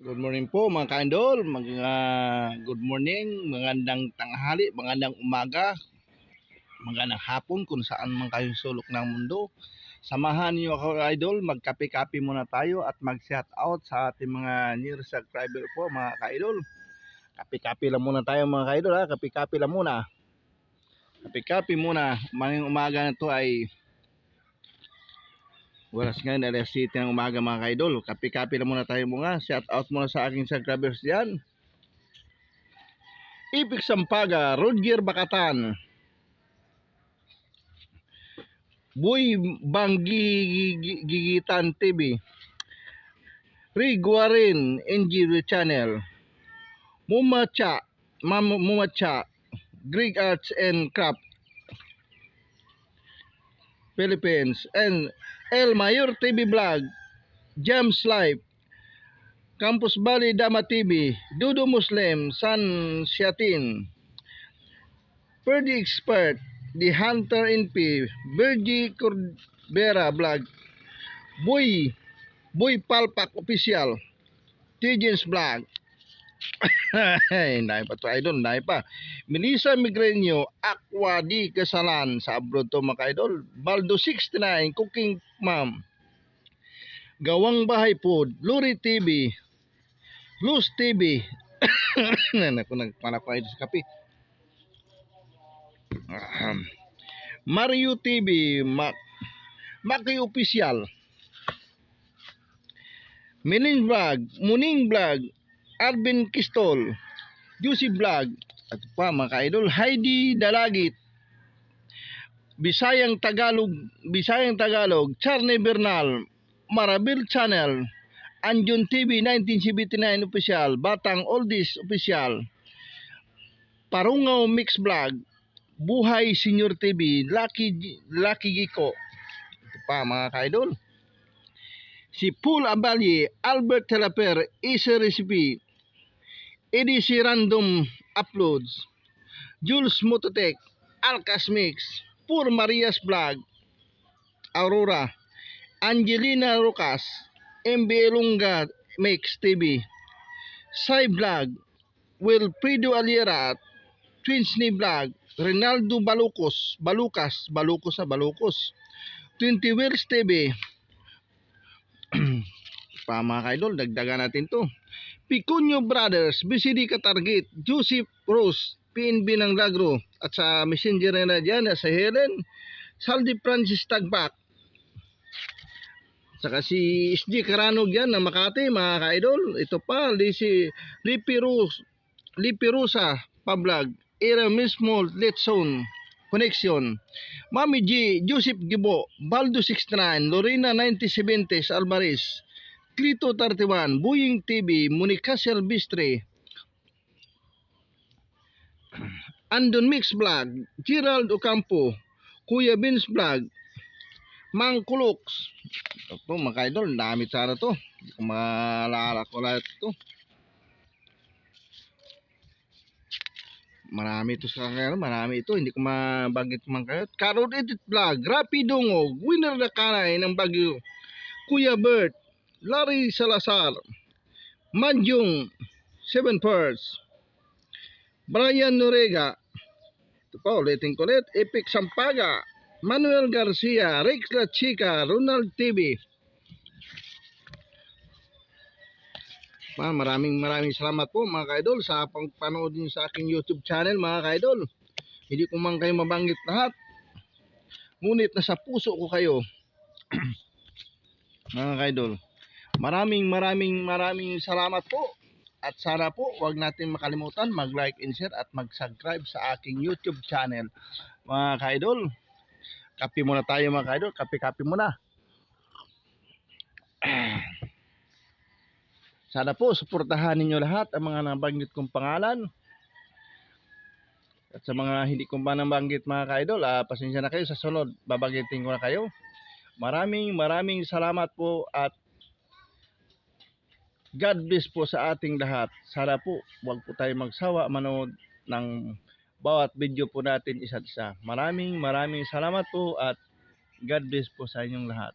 Good morning po mga ka-idol, mag, ah, good morning, magandang tanghali, magandang umaga, magandang hapon kung saan man kayo sulok ng mundo. Samahan niyo ako idol, magkape-kape muna tayo at mag-shout out sa ating mga new subscriber po mga ka-idol. Kape-kape lang muna tayo mga ka-idol ha, kape-kape lang muna. Kape-kape muna, maling umaga na to ay Oras ngayon, alas 7 ng umaga mga ka-idol. Kapi-kapi lang muna tayo mga. Shout out muna sa aking subscribers dyan. Ipik Sampaga, Rodger Bakatan. Boy Banggi Gigitan TV. Riguarin NG Channel. Mumacha, Mumacha, Greek Arts and Craft Philippines. And El Mayor TV Vlog, James Life, Campus Valley Dama TV, Dudo Muslim, San Siatin, Perdi Expert, The Hunter NP, Virgie Cordera Vlog, Boy, Boy Palpak Official, Tijens Vlog, Ay, naay pa to idol, naay pa. Melissa Migreño, Aqua di Kasalan sa abroad to mga idol. Baldo 69, Cooking Ma'am. Gawang Bahay Food, Luri TV, Luz TV. Naku, nagpanak pa sa kape. Mario TV, Mac, Maki Official. Minin Vlog, Muning Vlog, Arvin Kistol, Juicy Vlog, at pa mga ka-idol, Heidi Dalagit, Bisayang Tagalog, Bisayang Tagalog, Charne Bernal, Marabil Channel, Anjun TV 1979 Official, Batang Oldies Official, Parungaw Mix Vlog, Buhay Senior TV, Lucky, Lucky Giko, ito pa mga ka-idol. Si Paul Abalye, Albert Telaper, Easy Recipe, EDC Random Uploads, Jules Mototech, Alcas Mix, Pur Marias Vlog, Aurora, Angelina Rocas, MB Lunga Mix TV, Sai Vlog, Wilfredo Aliera, Twinsney Vlog, Rinaldo Balucos, Balucas, Balucos sa Balucos, 20 Wheels TV, pa mga ka-idol, dagdagan natin to. Picunyo Brothers, BCD Katargit, Joseph Rose, PNB ng Lagro, at sa messenger na dyan, sa Helen, Saldi Francis Tagbak, saka si SG Karanog yan ng Makati, mga ka-idol. Ito pa, si Lipirus, Lipirusa, Pablag, Era mismo, Letson, Connection, Mami G, Joseph Gibo, Baldo 69, Lorena 9070, Alvarez, Clito 31, Buying TV, Monica Silvestre, Andon Mix Vlog, Gerald Ocampo, Kuya Vince Vlog, Mang Kulux. Ito mga ka-idol, dami sana to. Hindi ko maalala ko lahat to. Marami ito sa kanya, marami ito. Hindi ko mabanggit man kayo. Karol Edit Vlog, Rapi Dungog, Winner na kanay ng Bagyo, Kuya Bert, Larry Salazar, Manjung, Seven Pearls, Brian Norega, ito pa ulitin ko ulit, Epic Sampaga, Manuel Garcia, Rex La Chica, Ronald TV. Ma, maraming maraming salamat po mga ka-idol sa panood niyo sa aking YouTube channel mga ka-idol. Hindi ko man kayo mabanggit lahat. Ngunit nasa puso ko kayo. mga ka-idol. Maraming maraming maraming salamat po. At sana po wag natin makalimutan mag-like and share at mag-subscribe sa aking YouTube channel. Mga ka-idol, kape muna tayo mga ka-idol. Kape-kape muna. Sana po suportahan ninyo lahat ang mga nabanggit kong pangalan. At sa mga hindi ko pa nabanggit mga ka-idol, ah, pasensya na kayo sa sunod. Babanggitin ko na kayo. Maraming maraming salamat po at God bless po sa ating lahat. Sana po wag po tayo magsawa manood ng bawat video po natin isa't isa. Maraming maraming salamat po at God bless po sa inyong lahat.